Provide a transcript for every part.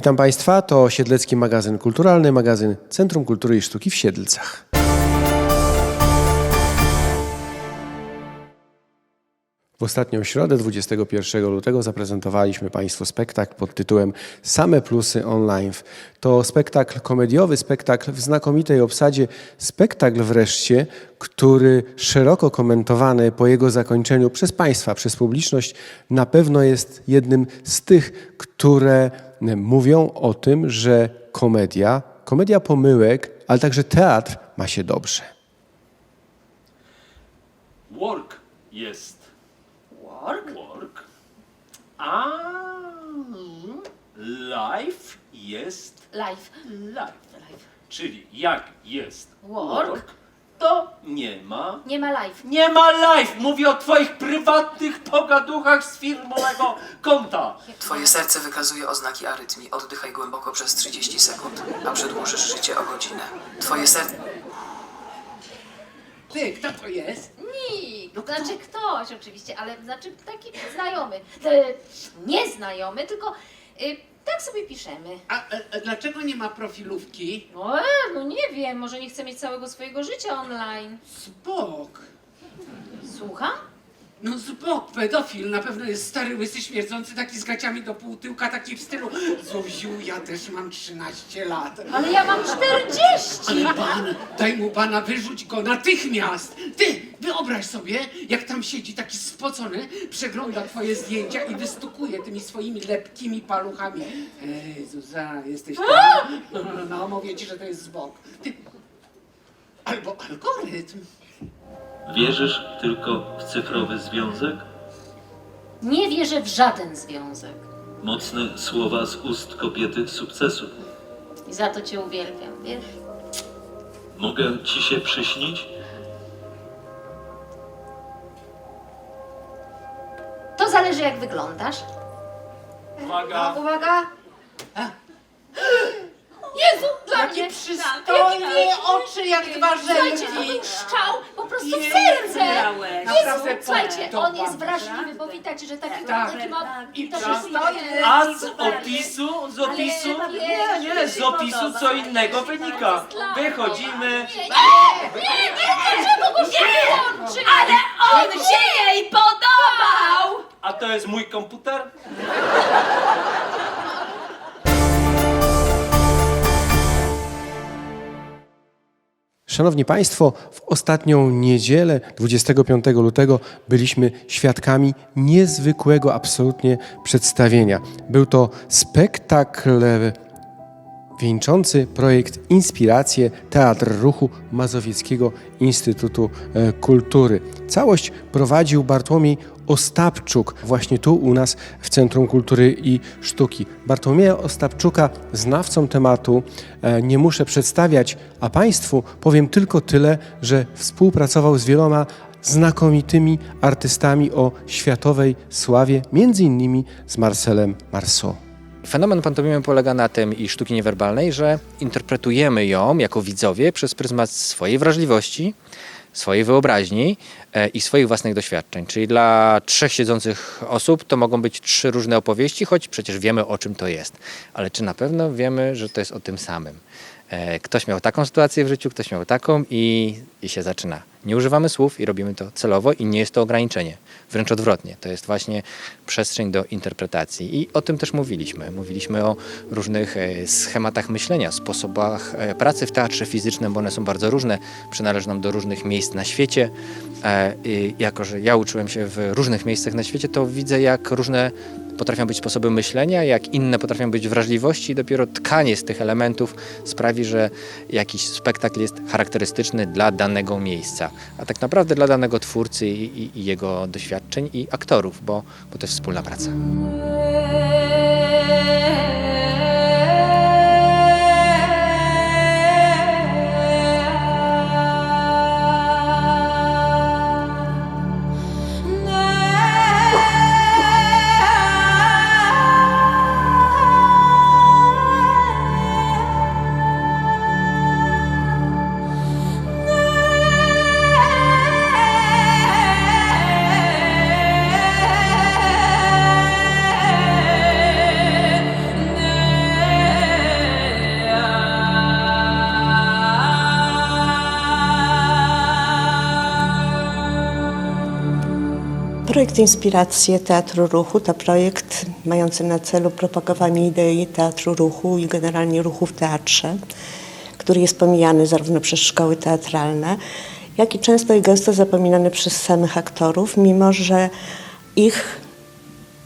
Witam Państwa, to Siedlecki Magazyn Kulturalny, magazyn Centrum Kultury i Sztuki w Siedlcach. W ostatnią środę, 21 lutego, zaprezentowaliśmy Państwu spektakl pod tytułem Same plusy online. To spektakl komediowy, spektakl w znakomitej obsadzie, spektakl wreszcie, który szeroko komentowany po jego zakończeniu przez Państwa, przez publiczność, na pewno jest jednym z tych, które mówią o tym, że komedia, komedia pomyłek, ale także teatr ma się dobrze. Work jest Work? work, a life jest Life. life. Life. Czyli jak jest Work. to nie ma. Nie ma life. Nie ma life! Mówię o twoich prywatnych pogaduchach z firmowego konta. Twoje serce wykazuje oznaki arytmii. Oddychaj głęboko przez 30 sekund, a przedłużysz życie o godzinę. Twoje serce... Ty, kto to jest? No, znaczy ktoś oczywiście, ale znaczy taki znajomy. E, nieznajomy, tylko e, tak sobie piszemy. A, a, a dlaczego nie ma profilówki? No, e, no nie wiem, może nie chce mieć całego swojego życia online. Spok. Słucham? No spok, pedofil. Na pewno jest stary, łysy, śmierdzący, taki z gaciami do półtyłka, taki w stylu Zuziu, ja też mam 13 lat. Ale ja mam 40. Ale pan, daj mu pana, wyrzuć go natychmiast! Ty, wyobraź sobie, jak tam siedzi taki spocony, przegląda twoje zdjęcia i wystukuje tymi swoimi lepkimi paluchami. Ej, Zuza, jesteś tam? No, mówię ci, że to jest zbok. Ty, albo algorytm. Wierzysz tylko w cyfrowy związek? Nie wierzę w żaden związek. Mocne słowa z ust kobiety sukcesu. I za to cię uwielbiam, wiesz? Mogę ci się przyśnić? To zależy jak wyglądasz. Uwaga! Uwaga! Jezu, dla Jakie mnie! przystojne oczy, jak dwa Słuchajcie, to żelki. był szczał po prostu w serce! Naprawdę Jezu, słuchajcie, on jest wrażliwy, bo widać, że taki, Tak. taki ma... I to przystojny. A z opisu, z opisu, nie, nie, z opisu co innego wynika. Wychodzimy. Nie, nie, nie, dlaczego go się wyłączy? Ale on się jej podobał! A to jest mój komputer? Szanowni Państwo, w ostatnią niedzielę, 25 lutego, byliśmy świadkami niezwykłego absolutnie przedstawienia. Był to spektakl wieńczący projekt Inspiracje Teatr Ruchu Mazowieckiego Instytutu e, Kultury. Całość prowadził Bartłomiej Ostapczuk, właśnie tu u nas w Centrum Kultury i Sztuki. Bartłomieja Ostapczuka, znawcą tematu, e, nie muszę przedstawiać, a Państwu powiem tylko tyle, że współpracował z wieloma znakomitymi artystami o światowej sławie, między innymi z Marcelem Marceau. Fenomen pantomimy polega na tym i sztuki niewerbalnej, że interpretujemy ją jako widzowie przez pryzmat swojej wrażliwości, swojej wyobraźni e, i swoich własnych doświadczeń. Czyli dla trzech siedzących osób to mogą być trzy różne opowieści, choć przecież wiemy o czym to jest. Ale czy na pewno wiemy, że to jest o tym samym? E, Ktoś miał taką sytuację w życiu, ktoś miał taką i, i się zaczyna. Nie używamy słów i robimy to celowo i nie jest to ograniczenie. Wręcz odwrotnie. To jest właśnie przestrzeń do interpretacji. I o tym też mówiliśmy. Mówiliśmy o różnych e, schematach myślenia, sposobach e, pracy w teatrze fizycznym, bo one są bardzo różne, przynależą do różnych miejsc na świecie. I jako, że ja uczyłem się w różnych miejscach na świecie, to widzę, jak różne potrafią być sposoby myślenia, jak inne potrafią być wrażliwości i dopiero tkanie z tych elementów sprawi, że jakiś spektakl jest charakterystyczny dla danego miejsca, a tak naprawdę dla danego twórcy i, i, i jego doświadczeń i aktorów, bo, bo to jest wspólna praca. Projekt Inspiracje Teatru Ruchu to projekt mający na celu propagowanie idei teatru ruchu i generalnie ruchu w teatrze, który jest pomijany zarówno przez szkoły teatralne, jak i często i gęsto zapominany przez samych aktorów, mimo że ich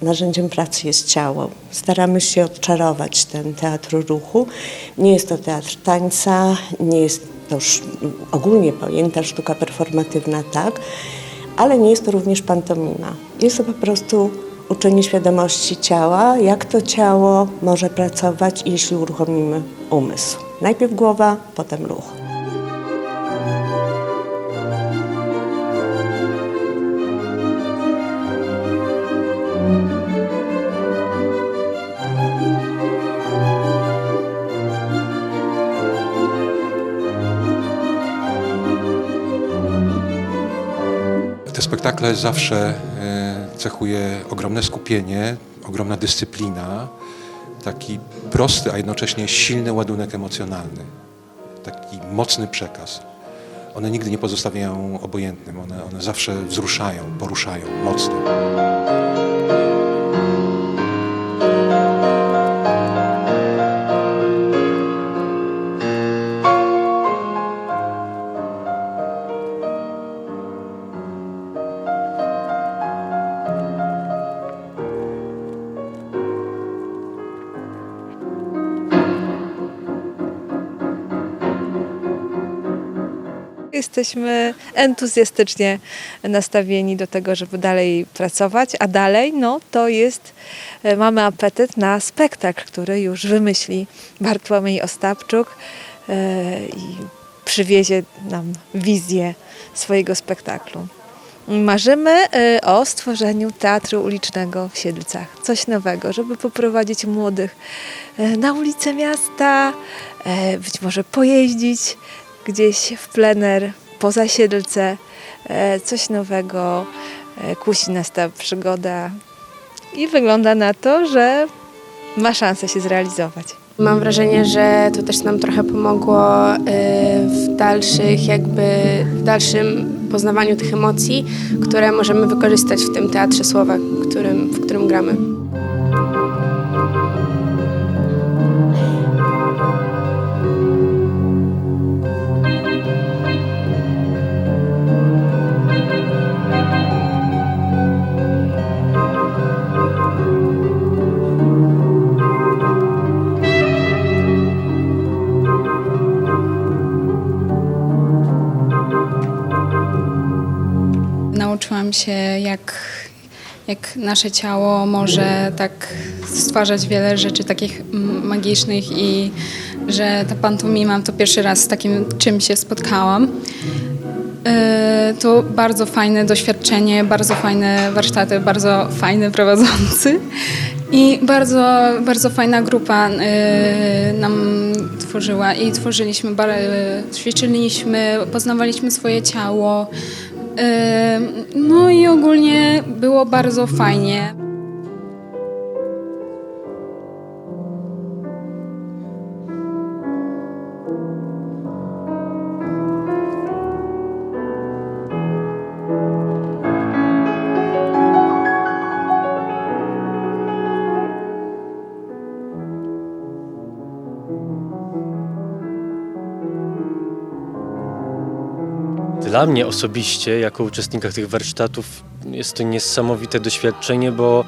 narzędziem pracy jest ciało. Staramy się odczarować ten teatr ruchu. Nie jest to teatr tańca, nie jest to już ogólnie pojęta sztuka performatywna, tak, ale nie jest to również pantomima. Jest to po prostu uczenie świadomości ciała, jak to ciało może pracować, jeśli uruchomimy umysł. Najpierw głowa, potem ruch. Spektakle zawsze e, cechuje ogromne skupienie, ogromna dyscyplina, taki prosty, a jednocześnie silny ładunek emocjonalny, taki mocny przekaz. One nigdy nie pozostawiają obojętnym, one, one zawsze wzruszają, poruszają mocno. Jesteśmy entuzjastycznie nastawieni do tego, żeby dalej pracować, a dalej no, to jest, e, mamy apetyt na spektakl, który już wymyśli Bartłomiej Ostapczuk e, i przywiezie nam wizję swojego spektaklu. Marzymy e, o stworzeniu teatru ulicznego w Siedlcach. Coś nowego, żeby poprowadzić młodych na ulice miasta, być może pojeździć gdzieś w plener, poza Siedlce. E, Coś nowego, e, kusi nas ta przygoda i wygląda na to, że ma szansę się zrealizować. Mam wrażenie, że to też nam trochę pomogło y, w dalszych jakby, w dalszym poznawaniu tych emocji, które możemy wykorzystać w tym teatrze słowa, którym, w którym gramy. Jak nasze ciało może tak stwarzać wiele rzeczy takich magicznych i że ta pantomima to pierwszy raz z takim czym się spotkałam. Yy, To bardzo fajne doświadczenie, bardzo fajne warsztaty, bardzo fajny prowadzący i bardzo, bardzo fajna grupa yy, nam tworzyła i tworzyliśmy, yy, ćwiczyliśmy, poznawaliśmy swoje ciało. No i ogólnie było bardzo fajnie. Dla mnie osobiście, jako uczestnika tych warsztatów, jest to niesamowite doświadczenie, bo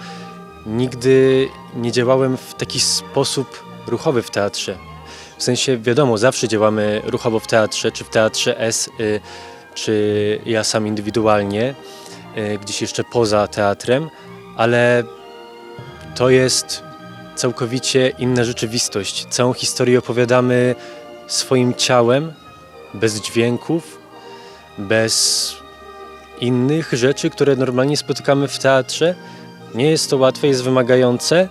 nigdy nie działałem w taki sposób ruchowy w teatrze. W sensie, wiadomo, zawsze działamy ruchowo w teatrze, czy w teatrze S, y, czy ja sam indywidualnie, y, gdzieś jeszcze poza teatrem, ale to jest całkowicie inna rzeczywistość. Całą historię opowiadamy swoim ciałem, bez dźwięków, bez innych rzeczy, które normalnie spotykamy w teatrze. Nie jest to łatwe, jest wymagające,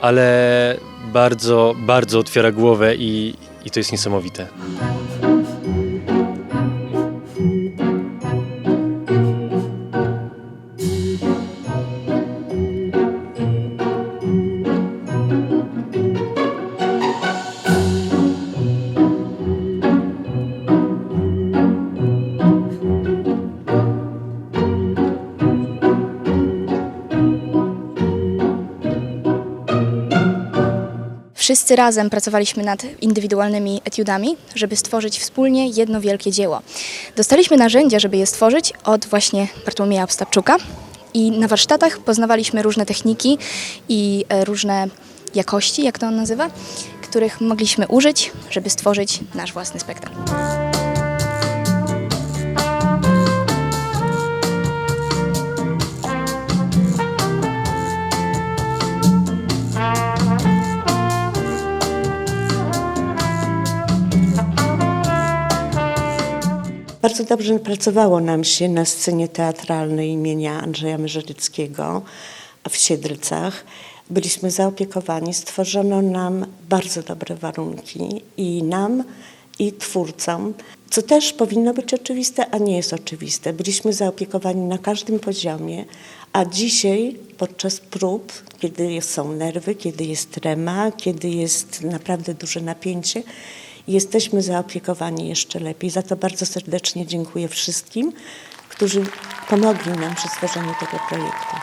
ale bardzo, bardzo otwiera głowę i, i to jest niesamowite. Wszyscy razem pracowaliśmy nad indywidualnymi etiudami, żeby stworzyć wspólnie jedno wielkie dzieło. Dostaliśmy narzędzia, żeby je stworzyć od właśnie Bartłomieja Ostapczuka i na warsztatach poznawaliśmy różne techniki i e, różne jakości, jak to on nazywa, których mogliśmy użyć, żeby stworzyć nasz własny spektakl. Bardzo dobrze pracowało nam się na scenie teatralnej imienia Andrzeja Mierzeryckiego w Siedlcach. Byliśmy zaopiekowani, stworzono nam bardzo dobre warunki i nam, i twórcom, co też powinno być oczywiste, a nie jest oczywiste. Byliśmy zaopiekowani na każdym poziomie, a dzisiaj podczas prób, kiedy są nerwy, kiedy jest trema, kiedy jest naprawdę duże napięcie, jesteśmy zaopiekowani jeszcze lepiej. Za to bardzo serdecznie dziękuję wszystkim, którzy pomogli nam przy stworzeniu tego projektu.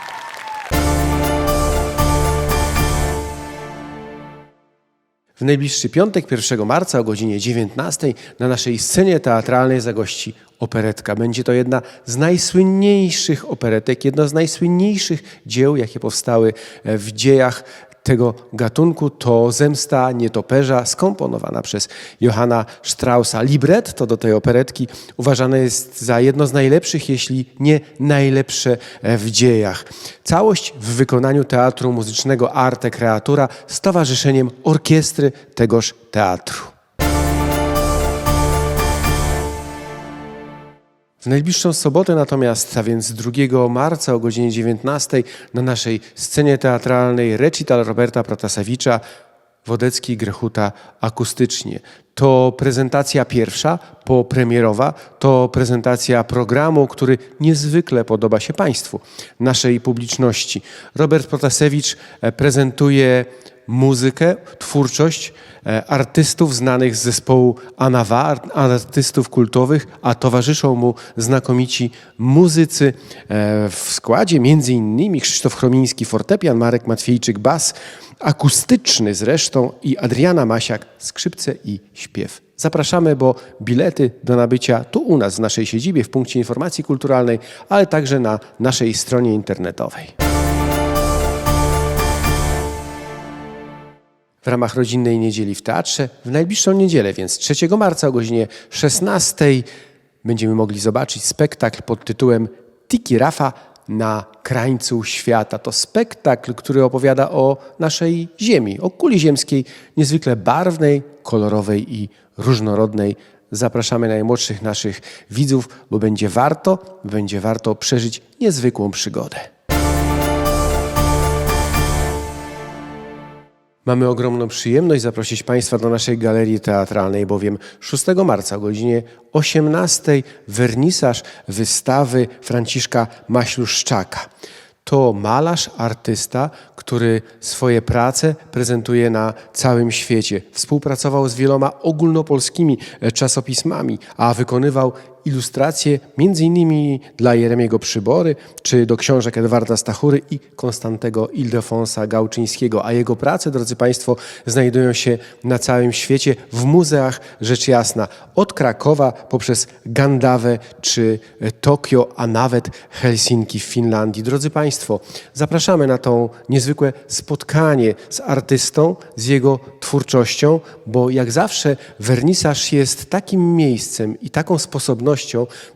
W najbliższy piątek, 1 marca o godzinie 19 na naszej scenie teatralnej zagości operetka. Będzie to jedna z najsłynniejszych operetek, jedno z najsłynniejszych dzieł, jakie powstały e, w dziejach tego gatunku. To Zemsta Nietoperza, skomponowana przez Johanna Straussa. Libretto do tej operetki uważane jest za jedno z najlepszych, jeśli nie najlepsze e, w dziejach. Całość w wykonaniu Teatru Muzycznego Arte Creatura z Towarzyszeniem Orkiestry tegoż teatru. W najbliższą sobotę natomiast, a więc 2 marca o godzinie 19 na naszej scenie teatralnej recital Roberta Protasewicza Wodecki Grechuta akustycznie. To prezentacja pierwsza, popremierowa, to prezentacja programu, który niezwykle podoba się Państwu, naszej publiczności. Robert Protasewicz e, prezentuje muzykę, twórczość e, artystów znanych z zespołu Anawa, art- artystów kultowych, a towarzyszą mu znakomici muzycy e, w składzie innymi Krzysztof Chromiński fortepian, Marek Matwiejczyk bas, akustyczny zresztą i Adriana Masiak skrzypce i śpiew. Zapraszamy, bo bilety do nabycia tu u nas w naszej siedzibie w punkcie informacji kulturalnej, ale także na naszej stronie internetowej. W ramach rodzinnej niedzieli w teatrze w najbliższą niedzielę, więc 3 marca o godzinie 16 będziemy mogli zobaczyć spektakl pod tytułem Tiki Rafa na krańcu świata. To spektakl, który opowiada o naszej Ziemi, o kuli ziemskiej, niezwykle barwnej, kolorowej i różnorodnej. Zapraszamy najmłodszych naszych widzów, bo będzie warto, będzie warto przeżyć niezwykłą przygodę. Mamy ogromną przyjemność zaprosić Państwa do naszej galerii teatralnej, bowiem 6 marca o godzinie 18 wernisaż wystawy Franciszka Maśluszczaka. To malarz, artysta, który swoje prace prezentuje na całym świecie. Współpracował z wieloma ogólnopolskimi e, czasopismami, a wykonywał ilustracje innymi dla Jeremiego Przybory, czy do książek Edwarda Stachury i Konstantego Ildefonsa Gałczyńskiego. A jego prace, drodzy Państwo, znajdują się na całym świecie w muzeach, rzecz jasna, od Krakowa poprzez Gandawę czy Tokio, a nawet Helsinki w Finlandii. Drodzy Państwo, zapraszamy na to niezwykłe spotkanie z artystą, z jego twórczością, bo jak zawsze wernisaż jest takim miejscem i taką sposobnością,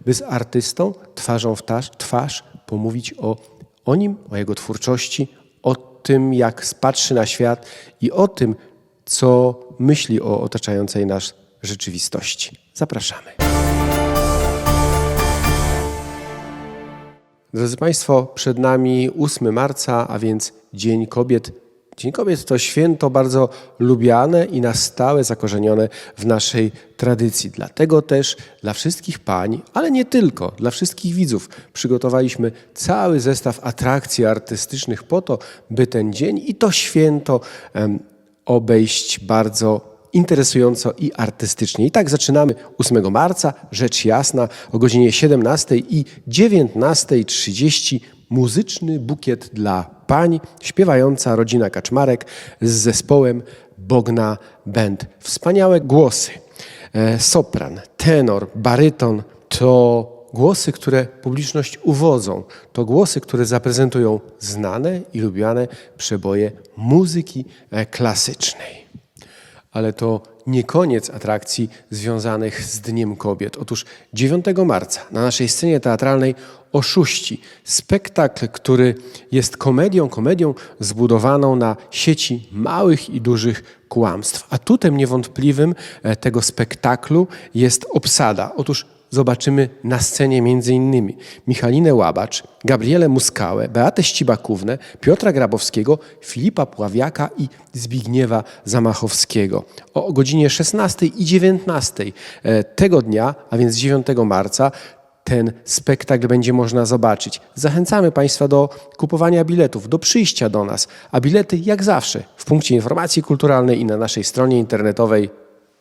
by z artystą twarzą w twarz, twarz pomówić o, o nim, o jego twórczości, o tym, jak patrzy na świat i o tym, co myśli o otaczającej nas rzeczywistości. Zapraszamy. Drodzy Państwo, przed nami 8 marca, a więc Dzień Kobiet. Dzień Kobiet to święto bardzo lubiane i na stałe zakorzenione w naszej tradycji. Dlatego też dla wszystkich pań, ale nie tylko, dla wszystkich widzów przygotowaliśmy cały zestaw atrakcji artystycznych po to, by ten dzień i to święto obejść bardzo interesująco i artystycznie. I tak zaczynamy 8 marca, rzecz jasna, o godzinie 17 i 19.30 muzyczny bukiet dla pań, śpiewająca rodzina Kaczmarek z zespołem Bogna Band. Wspaniałe głosy. E, Sopran, tenor, baryton to głosy, które publiczność uwodzą. To głosy, które zaprezentują znane i lubiane przeboje muzyki e, klasycznej. Ale to nie koniec atrakcji związanych z Dniem Kobiet. Otóż 9 marca na naszej scenie teatralnej Oszuści. Spektakl, który jest komedią, komedią zbudowaną na sieci małych i dużych kłamstw. Atutem niewątpliwym e, tego spektaklu jest obsada. Otóż zobaczymy na scenie innymi Michalinę Łabacz, Gabrielę Muskałę, Beatę Ścibakównę, Piotra Grabowskiego, Filipa Pławiaka i Zbigniewa Zamachowskiego. O godzinie 16 i 19 e, tego dnia, a więc 9 marca, ten spektakl będzie można zobaczyć. Zachęcamy Państwa do kupowania biletów, do przyjścia do nas, a bilety jak zawsze w punkcie informacji kulturalnej i na naszej stronie internetowej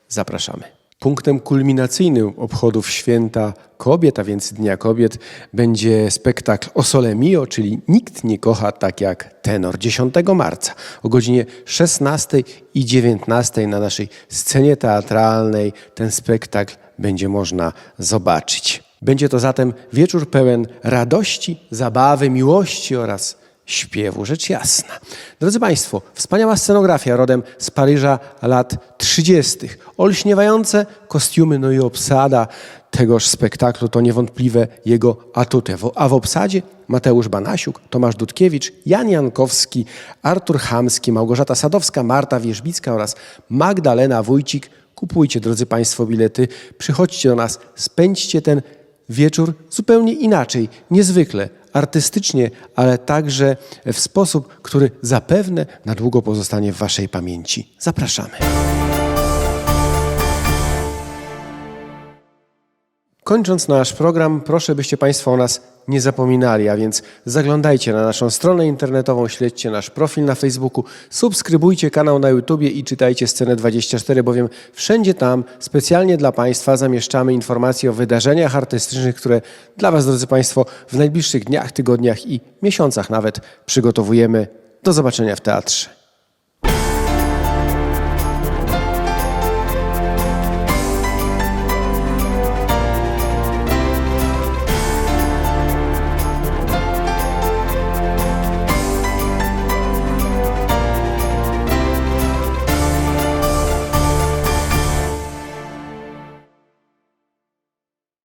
zapraszamy. Punktem kulminacyjnym obchodów święta kobiet, a więc Dnia Kobiet, będzie spektakl O Sole Mio, czyli Nikt nie kocha tak jak tenor. 10 marca o godzinie 16 i 19 na naszej scenie teatralnej ten spektakl będzie można zobaczyć. Będzie to zatem wieczór pełen radości, zabawy, miłości oraz śpiewu, rzecz jasna. Drodzy Państwo, wspaniała scenografia rodem z Paryża lat 30. Olśniewające kostiumy, no i obsada tegoż spektaklu to niewątpliwe jego atuty. A w obsadzie Mateusz Banasiuk, Tomasz Dudkiewicz, Jan Jankowski, Artur Chamski, Małgorzata Sadowska, Marta Wierzbicka oraz Magdalena Wójcik. Kupujcie, drodzy Państwo, bilety, przychodźcie do nas, spędźcie ten wieczór zupełnie inaczej, niezwykle, artystycznie, ale także w sposób, który zapewne na długo pozostanie w Waszej pamięci. Zapraszamy. Kończąc nasz program, proszę byście Państwo o nas nie zapominali, a więc zaglądajcie na naszą stronę internetową, śledźcie nasz profil na Facebooku, subskrybujcie kanał na YouTubie i czytajcie Scenę 24, bowiem wszędzie tam specjalnie dla Państwa zamieszczamy informacje o wydarzeniach artystycznych, które dla Was, drodzy Państwo, w najbliższych dniach, tygodniach i miesiącach nawet przygotowujemy. Do zobaczenia w teatrze.